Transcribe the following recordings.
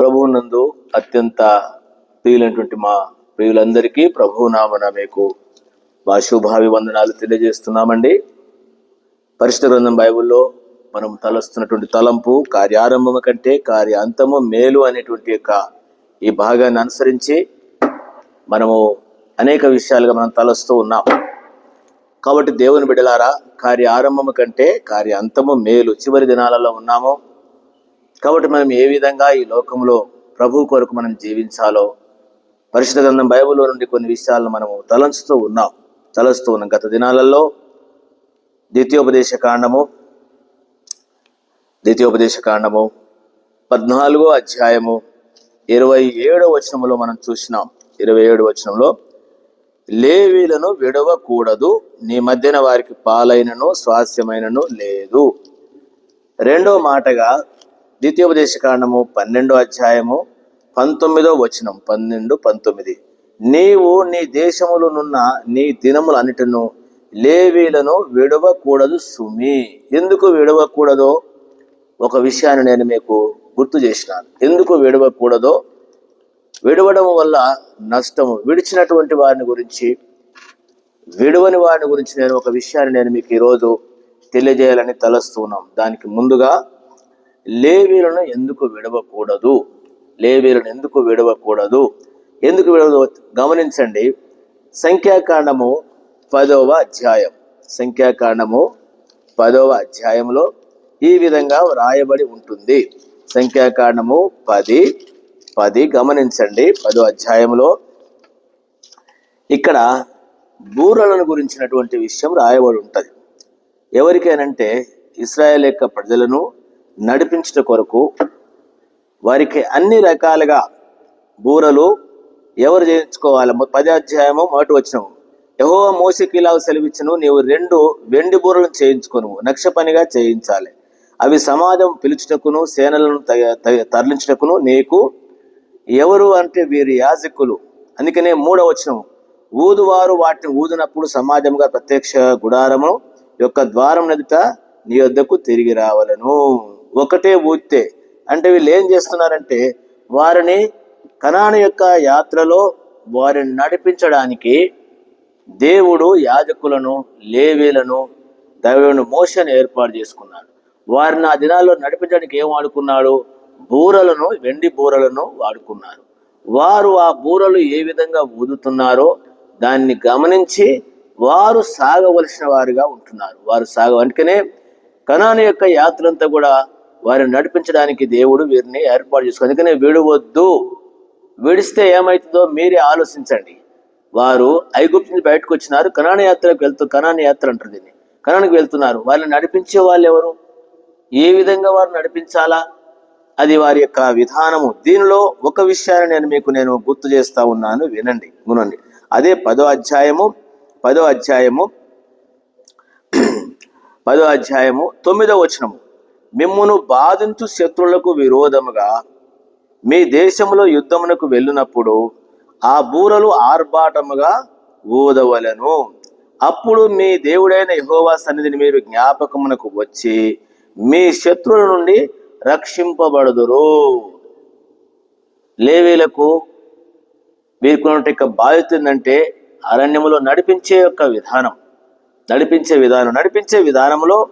ప్రభువునందు అత్యంత ప్రియులైనటువంటి మా ప్రియులందరికీ ప్రభువు నామన మీకు మా శుభాభివందనాలు తెలియజేస్తున్నామండి. పరిశుద్ధ గ్రంథం బైబిల్లో మనం తలస్తున్నటువంటి తలంపు కార్యారంభం కంటే కార్య అంతము మేలు అనేటువంటి యొక్క ఈ భాగాన్ని అనుసరించి మనము అనేక విషయాలుగా మనం తలస్తూ ఉన్నాం. కాబట్టి దేవుని బిడలారా కార్య ఆరంభము కంటే కార్య అంతము మేలు చివరి దినాలలో ఉన్నాము. కాబట్టి మనం ఏ విధంగా ఈ లోకంలో ప్రభు కొరకు మనం జీవించాలో పరిశుద్ధ గ్రంథం బైబిల్లో నుండి కొన్ని విషయాలను మనము తలంచుతూ ఉన్నాం తలంచుతూ ఉన్నాం. గత దినాలలో ద్వితీయోపదేశ కాండము ద్వితీయోపదేశ కాండము పద్నాలుగో అధ్యాయము ఇరవై ఏడో వచనములో మనం చూసినాం. ఇరవై ఏడు వచనంలో లేవీలను విడవకూడదు నీ మధ్యన వారికి పాలైనను స్వాస్యమైనను లేదు. రెండో మాటగా ద్వితీయోపదేశ కాండము పన్నెండో అధ్యాయము పంతొమ్మిదో వచనం. పన్నెండు పంతొమ్మిది. నీవు నీ దేశములనున్న నీ దినములన్నిటిను లేవీలను విడవకూడదు సుమి. ఎందుకు విడవకూడదో ఒక విషయాన్ని నేను మీకు గుర్తు చేసినాను. ఎందుకు విడవకూడదో? విడవడం వల్ల నష్టము. విడిచినటువంటి వారిని గురించి విడవని వారిని గురించి నేను ఒక విషయాన్ని నేను మీకు ఈరోజు తెలియజేయాలని తలస్తున్నాం. దానికి ముందుగా లేవీలను ఎందుకు విడవకూడదు? లేవీలను ఎందుకు విడవకూడదు? ఎందుకు విడవ గమనించండి. సంఖ్యాకాండము పదవ అధ్యాయం. సంఖ్యాకాండము పదవ అధ్యాయంలో ఈ విధంగా వ్రాయబడి ఉంటుంది. సంఖ్యాకాండము పది పది గమనించండి. పదో అధ్యాయంలో ఇక్కడ బూరలను గురించినటువంటి విషయం రాయబడి ఉంటుంది. ఎవరికైనంటే ఇస్రాయేల్ యొక్క ప్రజలను నడిపించట కొరకు వారికి అన్ని రకాలుగా బూరలు ఎవరు చేయించుకోవాలి? పది అధ్యాయము మొదటి వచ్చిన యహో మోసకి ఇలా సెలవిచ్చును నీవు రెండు వెండి బూరలను చేయించుకును నక్ష పనిగా చేయించాలి. అవి సమాజం పిలుచుటకును సేనలను తయ- తరలించుటకును నీకు ఎవరు అంటే వీరి యాజకులు. అందుకనే మూడవ వచనం ఊదువారు వాటిని ఊదినప్పుడు సమాజంగా ప్రత్యక్ష గుడారము యొక్క ద్వారం ఎదుట నీ వద్దకు తిరిగి రావలను. ఒకటే ఊదితే అంటే వీళ్ళు ఏం చేస్తున్నారంటే వారిని కణాన యొక్క యాత్రలో వారిని నడిపించడానికి దేవుడు యాజకులను లేవీలను దైవులను మోషన్ ఏర్పాటు చేసుకున్నాడు. వారిని ఆ దినాల్లో నడిపించడానికి ఏం వాడుకున్నాడు? బూరలను వెండి బూరలను వాడుకున్నారు. వారు ఆ బూరలు ఏ విధంగా ఊదుతున్నారో దాన్ని గమనించి వారు సాగవలసిన వారుగా ఉంటున్నారు. వారు సాగ అందుకనే కణాను యొక్క యాత్రంతా కూడా వారిని నడిపించడానికి దేవుడు వీరిని ఏర్పాటు చేసుకుని అందుకనే విడవద్దు. విడిస్తే ఏమవుతుందో మీరే ఆలోచించండి. వారు ఐగుప్తు నుంచి బయటకు వచ్చినారు కణాన యాత్రకు వెళ్తూ కణాన యాత్ర అంటారు దీన్ని. కణానికి వెళ్తున్నారు. వాళ్ళని నడిపించే వాళ్ళు ఎవరు? ఏ విధంగా వారు నడిపించాలా? అది వారి యొక్క విధానము. దీనిలో ఒక విషయాన్ని నేను మీకు నేను గుర్తు చేస్తా ఉన్నాను. వినండి వినండి. అదే పదో అధ్యాయము పదో అధ్యాయము పదో అధ్యాయము తొమ్మిదో వచనము. మిమ్మును బాధించు శత్రువులకు విరోధముగా మీ దేశంలో యుద్ధమునకు వెళ్ళినప్పుడు ఆ బూరలు ఆర్భాటముగా ఊదవలను. అప్పుడు మీ దేవుడైన యహోవా సన్నిధిని మీరు జ్ఞాపకమునకు వచ్చి మీ శత్రువుల నుండి రక్షింపబడుదురు. లేవీలకు వీరికి యొక్క బాధ్యత ఏంటంటే అరణ్యములో నడిపించే యొక్క విధానం. నడిపించే విధానం. నడిపించే విధానంలో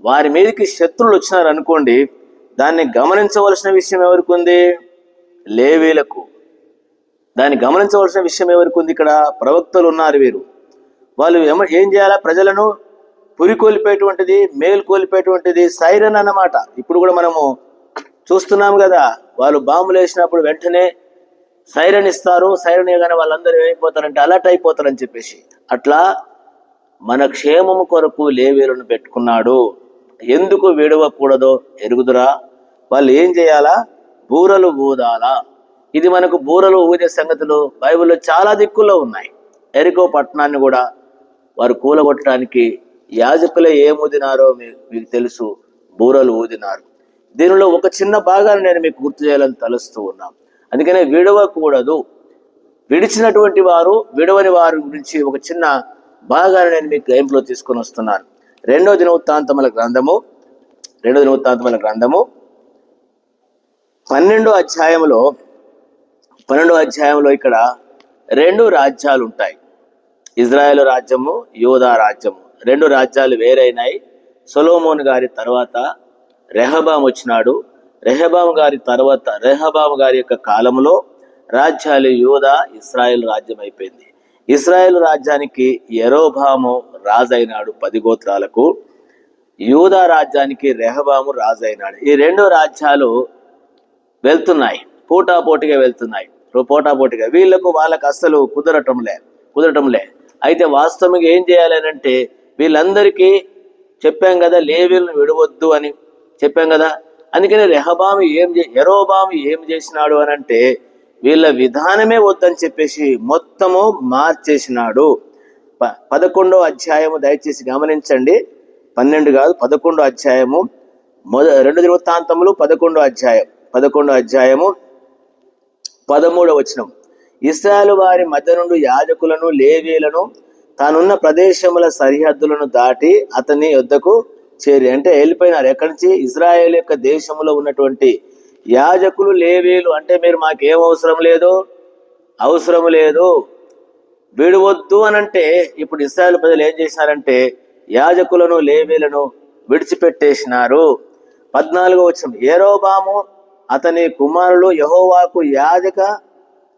వారి మీదకి శత్రువులు వచ్చినారు అనుకోండి దాన్ని గమనించవలసిన విషయం ఎవరికి ఉంది లేవీలకు. దాన్ని గమనించవలసిన విషయం ఎవరికి ఉంది ఇక్కడ? ప్రవక్తలు ఉన్నారు వీరు. వాళ్ళు ఏం చేయాలా ప్రజలను? పురికొల్పేటువంటిది మేలుకొల్పేటువంటిది సైరన్ అన్నమాట. ఇప్పుడు కూడా మనము చూస్తున్నాము కదా వాళ్ళు బాంబులు వేసినప్పుడు వెంటనే సైరన్ ఇస్తారు. సైరన్ ఇవ్వగానే వాళ్ళందరూ ఏమైపోతారంటే అలర్ట్ అయిపోతారని చెప్పేసి. అట్లా మన క్షేమము కొరకు లేవీలను పెట్టుకున్నాడు. ఎందుకు విడవకూడదో ఎరుగుదురా? వాళ్ళు ఏం చేయాలా? బూరలు ఊదాలా? ఇది మనకు బూరలు ఊదే సంగతులు బైబిల్లో చాలా దిక్కుల్లో ఉన్నాయి. ఎరికో పట్టణాన్ని కూడా వారు కూలగొట్టడానికి యాజకులే ఏం ఊదినారో మీకు తెలుసు. బూరలు ఊదినారు. దీనిలో ఒక చిన్న భాగాన్ని నేను మీకు గుర్తు చేయాలని తలుస్తూ ఉన్నాం. అందుకనే విడవకూడదు. విడిచినటువంటి వారు విడవని వారి గురించి ఒక చిన్న భాగాన్ని నేను మీకు గైంపులో తీసుకొని వస్తున్నాను. రెండో దినవృత్తాంతముల గ్రంథము రెండో దినవృత్తాంతముల గ్రంథము. పన్నెండో అధ్యాయంలో పన్నెండో అధ్యాయంలో ఇక్కడ రెండు రాజ్యాలు ఉంటాయి. ఇజ్రాయెల్ రాజ్యము యోధా రాజ్యము. రెండు రాజ్యాలు వేరైనాయి. సొలోమోన్ గారి తర్వాత రెహబాం వచ్చినాడు. రెహబాం గారి తర్వాత రెహబాం గారి యొక్క కాలంలో రాజ్యాలు యూదా ఇస్రాయెల్ రాజ్యం అయిపోయింది ఇస్రాయెల్ రాజ్యానికి ఎరోబాము రాజైనాడు పది గోత్రాలకు యూదా రాజ్యానికి రెహబాము రాజైనాడు. ఈ రెండు రాజ్యాలు వెళ్తున్నాయి పోటాపోటీగా వెళ్తున్నాయి. పోటాపోటీగా. వీళ్ళకు వాళ్ళకు అస్సలు కుదరటంలే కుదరటంలే అయితే వాస్తవంగా ఏం చేయాలి అంటే వీళ్ళందరికీ చెప్పాం కదా లేవీలను విడవద్దు అని చెప్పాం కదా. అందుకని రెహబాము ఏం చే ఎరోబాము ఏం చేసినాడు అని అంటే వీళ్ళ విధానమే వద్దని చెప్పేసి మొత్తము మార్చేసినాడు. ప- పదకొండో అధ్యాయము దయచేసి గమనించండి. పన్నెండు కాదు పదకొండో అధ్యాయము. మొద రెండు దృవృత్తాంతములు పదకొండో అధ్యాయం. పదకొండో అధ్యాయము పదమూడవ వచనం. ఇస్రాయలు వారి మధ్య నుండి యాజకులను లేవీలను తానున్న ప్రదేశముల సరిహద్దులను దాటి అతని యొద్దకు చేరి అంటే వెళ్ళిపోయినారు. ఎక్కడి నుంచి? ఇజ్రాయేల్ యొక్క దేశంలో ఉన్నటువంటి యాజకులు లేవీలు అంటే మీరు మాకేం అవసరం లేదు? అవసరం లేదు. విడవద్దు అని అంటే ఇప్పుడు ఇస్రాయల్ ప్రజలు ఏం చేసినారంటే యాజకులను లేవీలను విడిచిపెట్టేసినారు. పద్నాలుగో వచ్చిన ఏరోబాము అతని కుమారులు యహోవాకు యాజక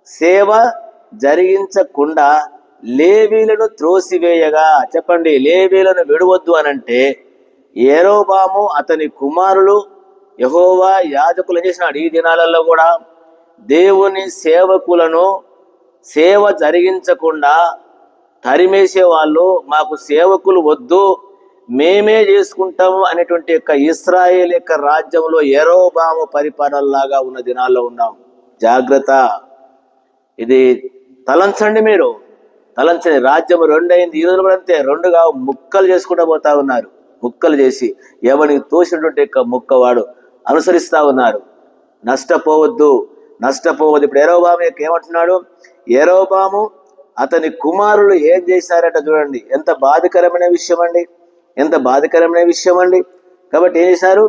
సేవ జరిగించకుండా లేవీలను త్రోసివేయగా. చెప్పండి లేవీలను విడవద్దు అనంటే ఏరోబాము అతని కుమారులు యహోవా యాజకులు చేసినాడు? ఈ దినాలలో కూడా దేవుని సేవకులను సేవ జరిగించకుండా తరిమేసే వాళ్ళు మాకు సేవకులు వద్దు మేమే చేసుకుంటాము అనేటువంటి యొక్క ఇస్రాయేల్ యొక్క రాజ్యంలో ఎరోబాము పరిపాలనలాగా ఉన్న దినాల్లో ఉన్నాం. జాగ్రత్త. ఇది తలంచండి మీరు. తలంచండి. రాజ్యం రెండు అయింది ఈ రోజు అంతే. రెండుగా ముక్కలు చేసుకుంటూ పోతా ఉన్నారు. ముక్కలు చేసి ఎవరికి తోసినటువంటి యొక్క ముక్కవాడు అనుసరిస్తా ఉన్నారు. నష్టపోవద్దు. నష్టపోవద్దు. ఇప్పుడు ఎరోబాము యొక్క ఏమంటున్నాడు? ఎరోబాము అతని కుమారులు ఏం చేశారట చూడండి. ఎంత బాధకరమైన విషయం అండి ఎంత బాధకరమైన విషయం అండి కాబట్టి ఏం చేశారు?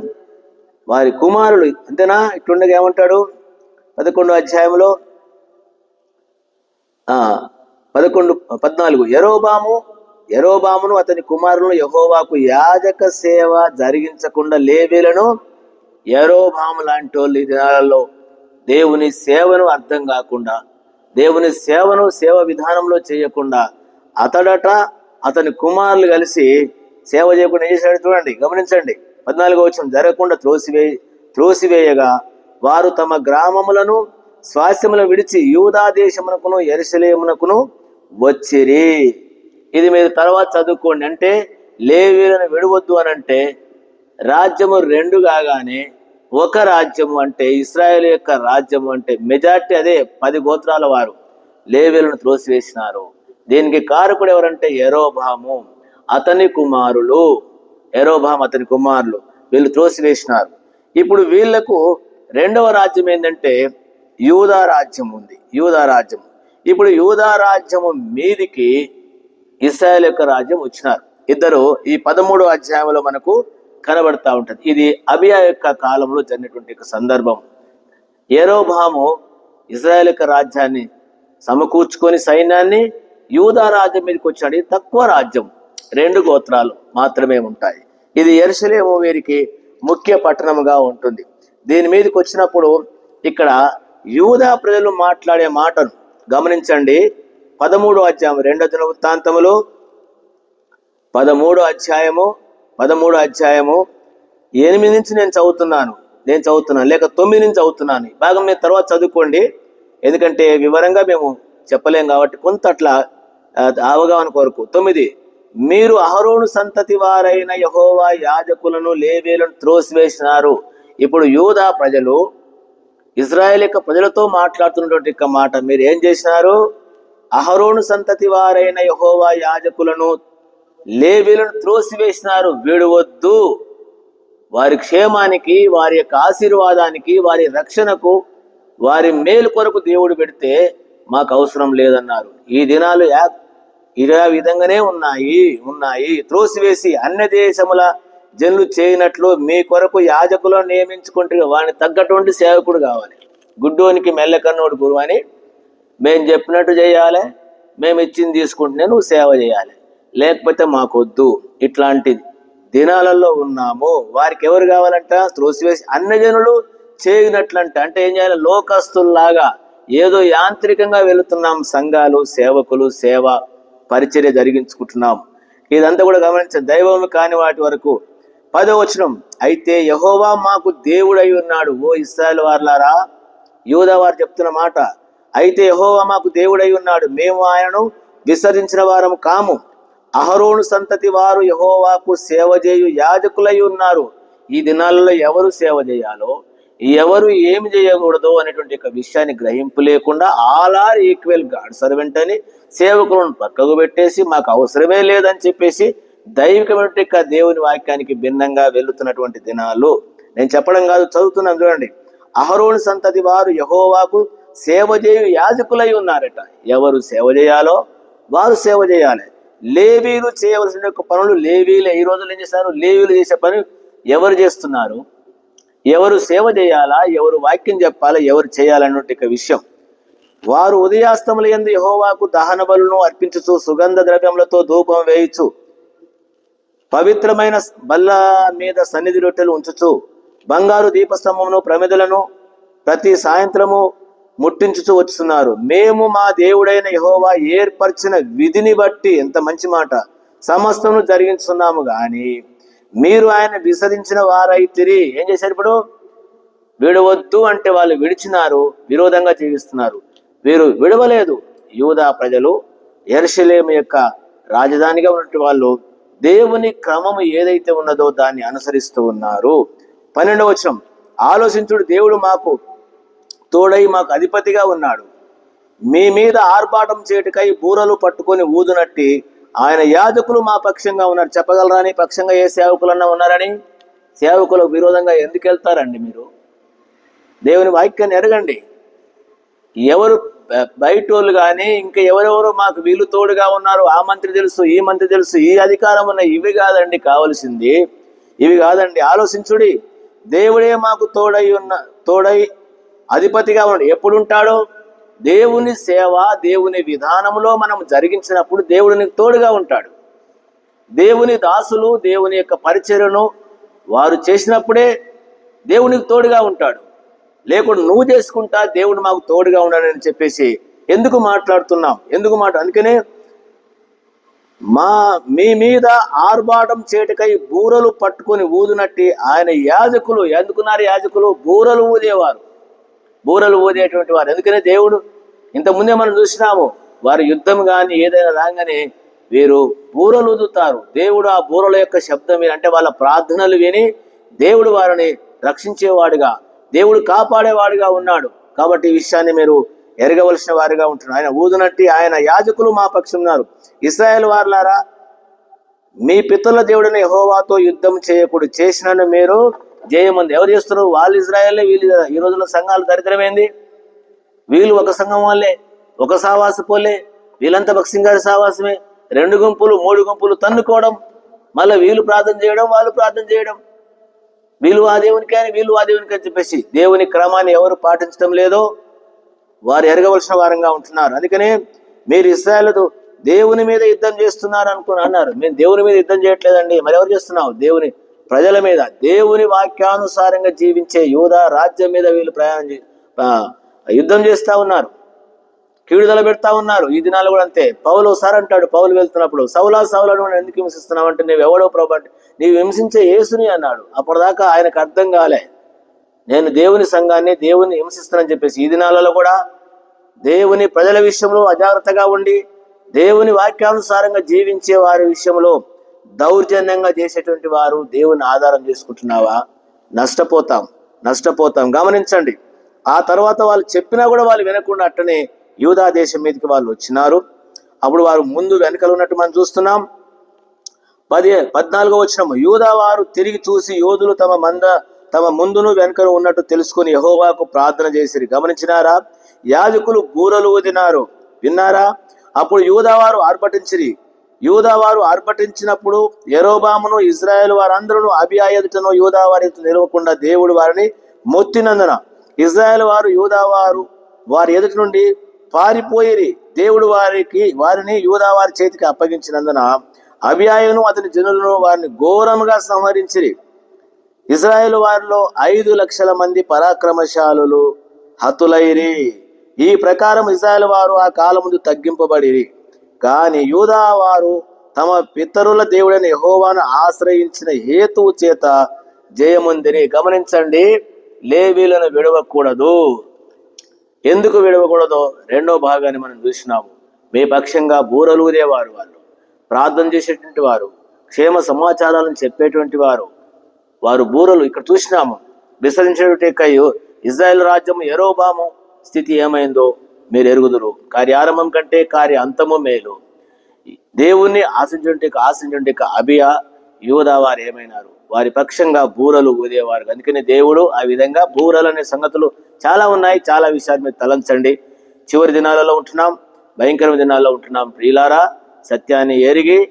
వారి కుమారులు అంతేనా? ఇట్లుండగా ఏమంటాడు? పదకొండో అధ్యాయంలో ఆ పదకొండు పద్నాలుగు. ఎరోబాము ఎరోబామును అతని కుమారులను యహోవాకు యాజక సేవ జరిగించకుండా లేవీలను ఎరోబాము లాంటి వాళ్ళు ఈ దినాలలో దేవుని సేవను అర్థం కాకుండా దేవుని సేవను సేవ విధానంలో చేయకుండా అతడట అతని కుమారులు కలిసి సేవ చేయకుండా ఏం చేశాడు చూడండి గమనించండి. పద్నాలుగో వచ్చిన జరగకుండా త్రోసివే త్రోసివేయగా వారు తమ గ్రామములను స్వాస్థ్యములను విడిచి యూదా దేశమునకును ఎరుసలేమునకును వచ్చిరి. ఇది మీరు తర్వాత చదువుకోండి. అంటే లేవీలను విడవద్దు అని అంటే రాజ్యము రెండు కాగానే ఒక రాజ్యము అంటే ఇస్రాయేల్ యొక్క రాజ్యము అంటే మెజార్టీ అదే పది గోత్రాల వారు లేవేలను త్రోసివేసినారు. దీనికి కారకుడు ఎవరంటే ఎరోభాము అతని కుమారులు ఎరోభాము అతని కుమారులు వీళ్ళు త్రోసివేసినారు. ఇప్పుడు వీళ్ళకు రెండవ రాజ్యం ఏంటంటే యూదా రాజ్యం ఉంది యూదా రాజ్యం. ఇప్పుడు యూదా రాజ్యము మీదికి ఇస్రాయల్ యొక్క రాజ్యం వచ్చినారు. ఇద్దరు ఈ పదమూడో అధ్యాయంలో మనకు కనబడతా ఉంటుంది. ఇది అబియా యొక్క కాలంలో జరిగినటువంటి సందర్భం. ఏరోబాము ఇజ్రాయెల్ యొక్క రాజ్యాన్ని సమకూర్చుకొని సైన్యాన్ని యూదా రాజ్యం మీదకి వచ్చాడు. తక్కువ రాజ్యం. రెండు గోత్రాలు మాత్రమే ఉంటాయి. ఇది ఎరుసలేము వీరికి ముఖ్య పట్టణముగా ఉంటుంది. దీని మీదకి వచ్చినప్పుడు ఇక్కడ యూదా ప్రజలు మాట్లాడే మాటను గమనించండి. పదమూడో అధ్యాయం రెండో దిన వృత్తాంతములు. పదమూడో అధ్యాయము పదమూడో అధ్యాయము ఎనిమిది నుంచి నేను చదువుతున్నాను. నేను చదువుతున్నాను. లేక తొమ్మిది నుంచి చదువుతున్నాను. భాగం మీరు తర్వాత చదువుకోండి. ఎందుకంటే వివరంగా మేము చెప్పలేం కాబట్టి కొంత అట్లా అవగాహన కొరకు. తొమ్మిది మీరు అహరోను సంతతి వారైన యహోవా యాజకులను లేవేలను త్రోసివేసినారు. ఇప్పుడు యూదా ప్రజలు ఇజ్రాయెల్ యొక్క ప్రజలతో మాట్లాడుతున్నటువంటి యొక్క మాట మీరు ఏం చేసినారు? అహరోను సంతతి వారైన యహోవా యాజకులను లేవీలను త్రోసివేసినారు వీడవద్దు. వారి క్షేమానికి వారి యొక్క ఆశీర్వాదానికి వారి రక్షణకు వారి మేలు కొరకు దేవుడు పెడితే మాకు అవసరం లేదన్నారు. ఈ దినాలు యా ఇదే విధంగానే ఉన్నాయి ఉన్నాయి. త్రోసివేసి అన్య దేశముల జనులు చేయనట్లు మీ కొరకు యాజకులను నియమించుకుంటే వాడిని తగ్గటువంటి సేవకుడు కావాలి. గుడ్డోనికి మెల్లకన్నోడు గురువు అని మేము చెప్పినట్టు చేయాలి మేము ఇచ్చింది తీసుకుంటేనే నువ్వు సేవ చేయాలి. లేకపోతే మాకొద్దు. ఇట్లాంటి దినాలలో ఉన్నాము. వారికి ఎవరు కావాలంట? త్రోసివేసి అన్నజనులు చేయనట్లంట. అంటే ఏం చేయాలి? లోకస్తుల్లాగా ఏదో యాంత్రికంగా వెళుతున్నాం సంఘాలు సేవకులు సేవ పరిచర్య జరిగించుకుంటున్నాం. ఇదంతా కూడా గమనించండి దైవం కాని వాటి వరకు. పదవచనం అయితే యహోవా మాకు దేవుడై ఉన్నాడు. ఓ ఇస్రాయల్ వార్లారా యూదా వారు చెప్తున్న మాట అయితే యహోవా మాకు దేవుడై ఉన్నాడు. మేము ఆయనను విసర్జించిన వారము కాము. అహరోను సంతతి వారు యహోవాకు సేవ చేయు యాజకులై ఉన్నారు. ఈ దినాలలో ఎవరు సేవ చేయాలో ఎవరు ఏమి చేయకూడదు అనేటువంటి ఒక విషయాన్ని గ్రహింపు లేకుండా all are equal god servant అని సేవకులను పక్కకు పెట్టేసి మాకు అవసరమే లేదని చెప్పేసి దైవికమైన యొక్క దేవుని వాక్యానికి భిన్నంగా వెళుతున్నటువంటి దినాలు. నేను చెప్పడం కాదు చదువుతున్నాను చూడండి. అహరోని సంతతి వారు యహోవాకు సేవ చేయు యాజకులై ఉన్నారట. ఎవరు సేవ చేయాలో వారు సేవ చేయాలి. లేవీలు చేయవలసిన యొక్క పనులు లేవీలు. ఈ రోజులు ఏం చేస్తారు? లేవీలు చేసే పని ఎవరు చేస్తున్నారు? ఎవరు సేవ చేయాలా? ఎవరు వాక్యం చెప్పాలా? ఎవరు చేయాలన్నట్టు ఒక విషయం. వారు ఉదయాస్తముల ఎందు యహోవాకు దహన బలును అర్పించుచు సుగంధ ద్రవ్యములతో ధూపం వేయుచు పవిత్రమైన బల్ల మీద సన్నిధి రొట్టెలు ఉంచుచు బంగారు దీపస్తంభమును ప్రమిదలను ప్రతి సాయంత్రము ముట్టించుతూ వచ్చుతున్నారు. మేము మా దేవుడైన యహోవా ఏర్పరిచిన విధిని బట్టి ఎంత మంచి మాట. సమస్తను జరిగించున్నాము గాని మీరు ఆయన విసరించిన వారైతిరి. ఏం చేశారు ఇప్పుడు? విడవద్దు అంటే వాళ్ళు విడిచినారు విరోధంగా జీవిస్తున్నారు. వీరు విడవలేదు. యూదా ప్రజలు ఎర్షలేము యొక్క రాజధానిగా ఉన్నటువంటి వాళ్ళు దేవుని క్రమము ఏదైతే ఉన్నదో దాన్ని అనుసరిస్తూ ఉన్నారు. పన్నెండవ వచనం ఆలోచించుడు దేవుడు మాకు తోడై మాకు అధిపతిగా ఉన్నాడు. మీ మీద ఆర్భాటం చేటుకై బూరలు పట్టుకొని ఊదునట్టి ఆయన యాజకులు మా పక్షంగా ఉన్నారు. చెప్పగలరా అని పక్షంగా ఏ సేవకులన్నా ఉన్నారని? సేవకులకు విరోధంగా ఎందుకు వెళ్తారండి మీరు? దేవుని వాక్యాన్ని ఎరగండి. ఎవరు బయట బయటోళ్ళు కానీ ఇంకా ఎవరెవరు మాకు వీళ్ళు తోడుగా ఉన్నారు. ఆ మంత్రి తెలుసు ఈ మంత్రి తెలుసు ఈ అధికారం ఉన్న ఇవి కాదండి కావలసింది. ఇవి కాదండి. ఆలోచించుడి. దేవుడే మాకు తోడై ఉన్న తోడై అధిపతిగా ఉన్నాడు. ఎప్పుడు ఉంటాడో దేవుని సేవ దేవుని విధానంలో మనం జరిగించినప్పుడు దేవుడిని తోడుగా ఉంటాడు. దేవుని దాసులు దేవుని యొక్క పరిచర్యను వారు చేసినప్పుడే దేవునికి తోడుగా ఉంటాడు. లేకుండా నువ్వు చేసుకుంటా దేవుడు మాకు తోడుగా ఉన్నాడని చెప్పేసి ఎందుకు మాట్లాడుతున్నాం? ఎందుకు మాట? అందుకనే మా మీ మీద ఆర్భాటం చేటుకై బూరలు పట్టుకొని ఊదునట్టి ఆయన యాజకులు ఎందుకున్నారు యాజకులు? బూరలు ఊదేవారు. బూరలు ఊదేటువంటి వారు. ఎందుకనే దేవుడు ఇంతకుముందే మనం చూసినాము వారి యుద్ధం కానీ ఏదైనా రాగానే వీరు బూరలు ఊదుతారు. దేవుడు ఆ బూరల యొక్క శబ్దం విని అంటే వాళ్ళ ప్రార్థనలు విని దేవుడు వారిని రక్షించేవాడుగా దేవుడు కాపాడేవాడుగా ఉన్నాడు. కాబట్టి ఈ విషయాన్ని మీరు ఎరగవలసిన వారిగా ఉంటున్నారు. ఆయన ఊదునట్టి ఆయన యాజకులు మా పక్షం ఉన్నారు. ఇస్రాయేల్ వారులారా మీ పితరుల దేవుడిని హోవాతో యుద్ధం చేయకూడదు చేసినను మీరు జయమంది. ఎవరు చేస్తున్నారు? వాళ్ళు ఇజ్రాయల్లే వీళ్ళు కదా. ఈ రోజుల్లో సంఘాలు దరిద్రమైంది వీళ్ళు ఒక సంఘం వాళ్ళే ఒక సావాస పోలే. వీళ్ళంతా భక్సింగారి సావాసమే. రెండు గుంపులు మూడు గుంపులు తన్నుకోవడం మళ్ళీ వీళ్ళు ప్రార్థన చేయడం వాళ్ళు ప్రార్థన చేయడం. వీళ్ళు ఆ దేవునికి అని వీళ్ళు ఆ దేవునికి అని చెప్పేసి దేవుని క్రమాన్ని ఎవరు పాటించడం లేదో వారు ఎరగవలసిన వారంగా ఉంటున్నారు. అందుకనే మీరు ఇస్రాయలతో దేవుని మీద యుద్ధం చేస్తున్నారు అనుకుని అన్నారు. మేము దేవుని మీద యుద్ధం చేయట్లేదండి. మరి ఎవరు చేస్తున్నావు? దేవుని ప్రజల మీద దేవుని వాక్యానుసారంగా జీవించే యోధ రాజ్యం మీద వీళ్ళు ప్రయాణం చే- యుద్ధం చేస్తూ ఉన్నారు. కీడుదల పెడతా ఉన్నారు. ఈ దినాలు కూడా అంతే. పౌలు ఒకసారి అంటాడు పౌలు వెళ్తున్నప్పుడు సౌలా సౌలను ఎందుకు హింసిస్తున్నావు? అంటే నువ్వు ఎవడో ప్రభు అంటే నీవు హింసించే యేసుని అన్నాడు. అప్పటిదాకా ఆయనకు అర్థం కాలే. నేను దేవుని సంఘాన్ని దేవుని హింసిస్తానని చెప్పేసి. ఈ దినాలలో కూడా దేవుని ప్రజల విషయంలో అజాగ్రత్తగా ఉండి దేవుని వాక్యానుసారంగా జీవించే వారి విషయంలో దౌర్జన్యంగా చేసేటువంటి వారు దేవుని ఆధారం చేసుకుంటున్నావా? నష్టపోతాం నష్టపోతాం. గమనించండి. ఆ తర్వాత వాళ్ళు చెప్పినా కూడా వాళ్ళు వినకుండా అట్టనే యూదా దేశం మీదకి వాళ్ళు వచ్చినారు. అప్పుడు వారు ముందు వెనకలు ఉన్నట్టు మనం చూస్తున్నాం. పది పద్నాలుగో వచ్చిన యూదా వారు తిరిగి చూసి యోధులు తమ మంద తమ ముందును వెనుకను ఉన్నట్టు తెలుసుకుని యహోవాకు ప్రార్థన చేసిరి. గమనించినారా? యాజకులు బూరలు ఊదినారు. విన్నారా? అప్పుడు యూదా వారు ఆర్భటించిరి. యూదా వారు ఆర్భటించినప్పుడు ఎరోబామును ఇజ్రాయెల్ వారందరూ అబియా ఎదుటను యూదా వారి నిలవకుండా దేవుడు వారిని మొత్తినందున. ఇజ్రాయెల్ వారు యూదా వారు వారి ఎదుటి నుండి పారిపోయి దేవుడు వారికి వారిని యూదా వారి చేతికి అప్పగించినందున అభియాయును అతని జనులను వారిని ఘోరముగా సంహరించిరి. ఇజ్రాయెల్ వారిలో ఐదు లక్షల మంది పరాక్రమశాలులు హతులైరి. ఈ ప్రకారం ఇజ్రాయెల్ వారు ఆ కాలముందు తగ్గింపబడిరి. కానీ యూదా వారు తమ పితరుల దేవుడైన యహోవాను ఆశ్రయించిన హేతువు చేత జయముందిని గమనించండి. లేవీలను విడవకూడదు. ఎందుకు విడవకూడదో రెండో భాగాన్ని మనం చూసినాము. మీ పక్షంగా బూరలు వాళ్ళు ప్రార్థన చేసేటువంటి వారు క్షేమ సమాచారాలను చెప్పేటువంటి వారు. వారు బూరలు ఇక్కడ చూసినాము. విసరించేటువంటి కయ్యు ఇజ్రాయెల్ రాజ్యము ఎరోబాము స్థితి ఏమైందో మీరు ఎరుగుదురు కార్యారంభం కంటే కార్య అంతము మేలు. దేవుణ్ణి ఆశించుంటే ఆశించుంటిక అభియా యూదా వారు ఏమైనారు? వారి పక్షంగా బూరలు ఊదేవారు. అందుకని దేవుడు ఆ విధంగా బూరలు అనే సంగతులు చాలా ఉన్నాయి. చాలా విషయాలు మీరు తలంచండి. చివరి దినాలలో ఉంటున్నాం. భయంకరమైన దినాల్లో ఉంటున్నాం. ప్రియులారా సత్యాన్ని ఎరిగి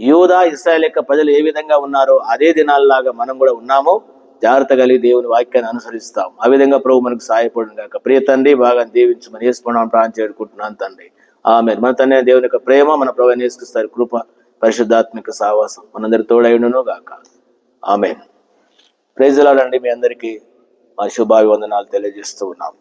యూదా ఇస్రాయల్ యొక్క ప్రజలు ఏ విధంగా ఉన్నారో అదే దినాల్లాగా మనం కూడా ఉన్నాము. జాగ్రత్త కలిగి దేవుని వాక్యాన్ని అనుసరిస్తాం. ఆ విధంగా ప్రభు మనకు సహాయపడిన కాక ప్రియ తండ్రి బాగా దీవించమని వేసుకున్నాం ప్రాణం చేరుకుంటున్నాను తండ్రి. ఆమె మన తండ్రి దేవుని యొక్క ప్రేమ మన ప్రభు నేసుకొస్తారు కృప పరిశుద్ధాత్మిక సావాసం మనందరి తోడైండును గాక. ఆమె ప్రైజులాడండి మీ అందరికీ మా శుభాభివందనాలు తెలియజేస్తూ ఉన్నాం.